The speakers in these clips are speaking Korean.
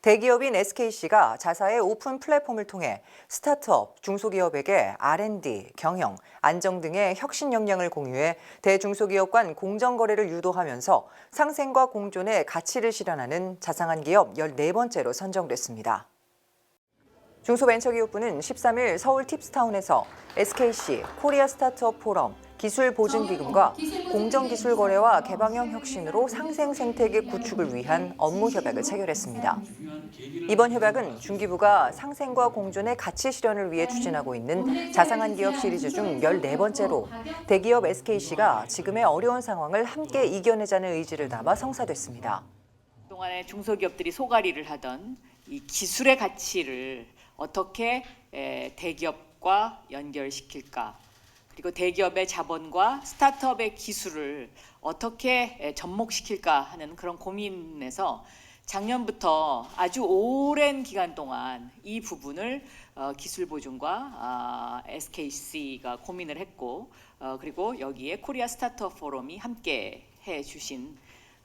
대기업인 SKC가 자사의 오픈 플랫폼을 통해 스타트업, 중소기업에게 R&D, 경영, 안정 등의 혁신 역량을 공유해 대중소기업 간 공정거래를 유도하면서 상생과 공존의 가치를 실현하는 자상한 기업 14번째로 선정됐습니다. 중소벤처기업부는 13일 서울 팁스타운에서 SKC 코리아 스타트업 포럼 기술 보증 기금과 공정 기술 거래와 개방형 혁신으로 상생 생태계 구축을 위한 업무 협약을 체결했습니다. 이번 협약은 중기부가 상생과 공존의 가치 실현을 위해 추진하고 있는 자상한 기업 시리즈 중 14번째로 대기업 SKC가 지금의 어려운 상황을 함께 이겨내자는 의지를 담아 성사됐습니다. 동안에 중소기업들이 소가리를 하던 이 기술의 가치를 어떻게 에, 대기업과 연결시킬까 그리고 대기업의 자본과 스타트업의 기술을 어떻게 에, 접목시킬까 하는 그런 고민에서 작년부터 아주 오랜 기간 동안 이 부분을 어, 기술 보증과 아, SKC가 고민을 했고 어, 그리고 여기에 코리아 스타트업 포럼이 함께 해 주신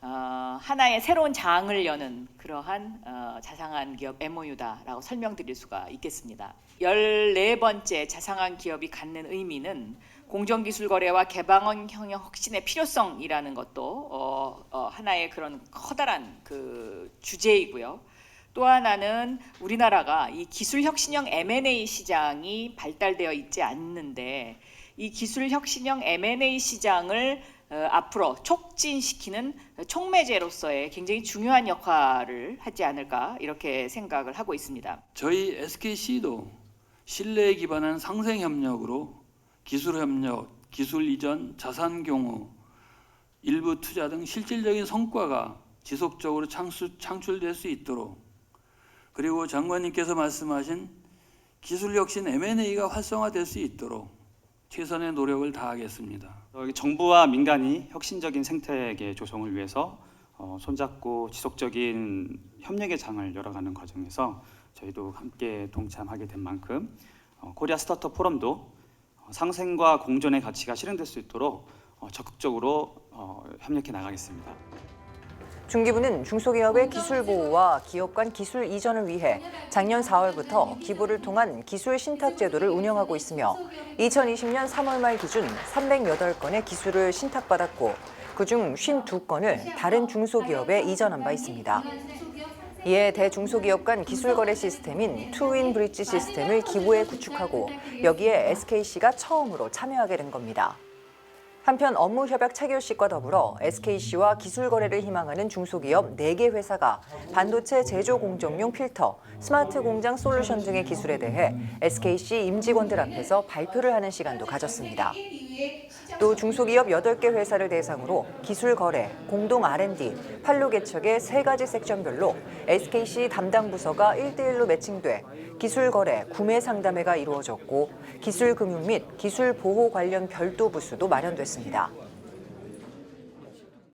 어, 하나의 새로운 장을 여는 그러한 어, 자상한 기업 MOU다라고 설명드릴 수가 있겠습니다. 14번째 자상한 기업이 갖는 의미는 공정기술 거래와 개방형 형역 혁신의 필요성이라는 것도 어, 어, 하나의 그런 커다란 그 주제이고요. 또 하나는 우리나라가 이 기술 혁신형 M&A 시장이 발달되어 있지 않는데 이 기술 혁신형 M&A 시장을 어, 앞으로 촉진시키는 촉매제로서의 굉장히 중요한 역할을 하지 않을까 이렇게 생각을 하고 있습니다. 저희 SKC도 신뢰에 기반한 상생 협력으로 기술 협력, 기술 이전, 자산 경우, 일부 투자 등 실질적인 성과가 지속적으로 창수, 창출될 수 있도록 그리고 장관님께서 말씀하신 기술 혁신 M&A가 활성화될 수 있도록 최선의 노력을 다하겠습니다. 어, 정부와 민간이 혁신적인 생태계 조성을 위해서 어, 손잡고 지속적인 협력의 장을 열어가는 과정에서 저희도 함께 동참하게 된 만큼 어, 코리아 스타트업 포럼도 어, 상생과 공존의 가치가 실현될 수 있도록 어, 적극적으로 어, 협력해 나가겠습니다. 중기부는 중소기업의 기술 보호와 기업 간 기술 이전을 위해 작년 4월부터 기부를 통한 기술 신탁 제도를 운영하고 있으며 2020년 3월 말 기준 308건의 기술을 신탁받았고 그중 52건을 다른 중소기업에 이전한 바 있습니다. 이에 대중소기업 간 기술 거래 시스템인 투윈 브릿지 시스템을 기부에 구축하고 여기에 SKC가 처음으로 참여하게 된 겁니다. 한편 업무 협약 체결식과 더불어 SKC와 기술 거래를 희망하는 중소기업 4개 회사가 반도체 제조 공정용 필터, 스마트 공장 솔루션 등의 기술에 대해 SKC 임직원들 앞에서 발표를 하는 시간도 가졌습니다. 또 중소기업 8개 회사를 대상으로 기술 거래, 공동 R&D, 판로 개척의 세 가지 섹션별로 SKC 담당 부서가 1대1로 매칭돼 기술 거래, 구매 상담회가 이루어졌고 기술 금융 및 기술 보호 관련 별도 부수도 마련됐습니다.